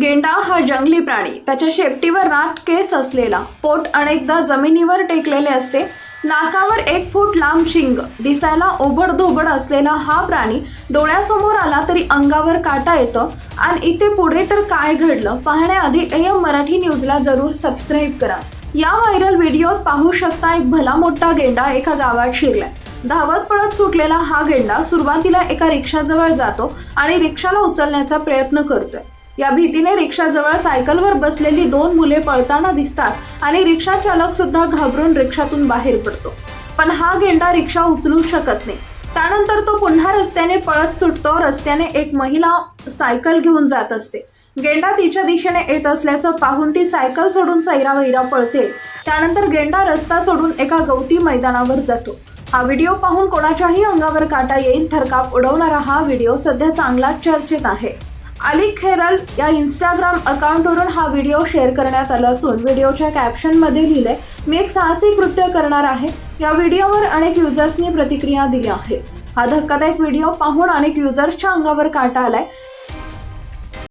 गेंडा हा जंगली प्राणी. त्याच्या शेपटीवर राट केस असलेला. पोट अनेकदा जमिनीवर टेकलेले असते. नाकावर एक फूट लांब शिंग. दिसायला ओबडधोबड असलेला हा प्राणी डोळ्यासमोर आला तरी अंगावर काटा येतं. आणि इथे पुढे तर काय घडलं पाहण्याआधी एम मराठी न्यूजला जरूर सबस्क्राईब करा. या व्हायरल व्हिडिओत पाहू शकता एक भला मोठा गेंडा एका गावात शिरलाय. धावत पळत सुटलेला हा गेंडा सुरुवातीला एका रिक्षाजवळ जातो आणि रिक्षाला उचलण्याचा प्रयत्न करतोय. या भीतीने रिक्षाजवळ सायकलवर बसलेली दोन मुले पळताना दिसतात आणि रिक्षा चालक सुद्धा घाबरून रिक्षातून बाहेर पडतो. पण हा गेंडा रिक्षा उचलू शकत नाही. त्यानंतर तो पुन्हा रस्त्याने पळत सुटतो. रस्त्याने एक महिला सायकल घेऊन जात असते. गेंडा तिच्या दिशेने येत असल्याचं पाहून ती सायकल सोडून सैरावैरा पळते. त्यानंतर गेंडा रस्ता सोडून एका गवती मैदानावर जातो. हा व्हिडिओ पाहून कोणाच्याही अंगावर काटा येईल थरकाप उडवणारा हा व्हिडिओ सध्या चांगलाच चर्चेत आहे. अली खेरल या इंस्टाग्राम अकाउंटवरून हा व्हिडिओ शेअर करण्यात आला असून व्हिडिओच्या कॅप्शनमध्ये लिहिले मी एक साहसी कृत्य करणार आहे. या व्हिडिओवर अनेक युजर्सनी प्रतिक्रिया दिल्या आहेत हा धक्कादायक व्हिडिओ पाहून अनेक युजर्सच्या अंगावर काटा आलाय.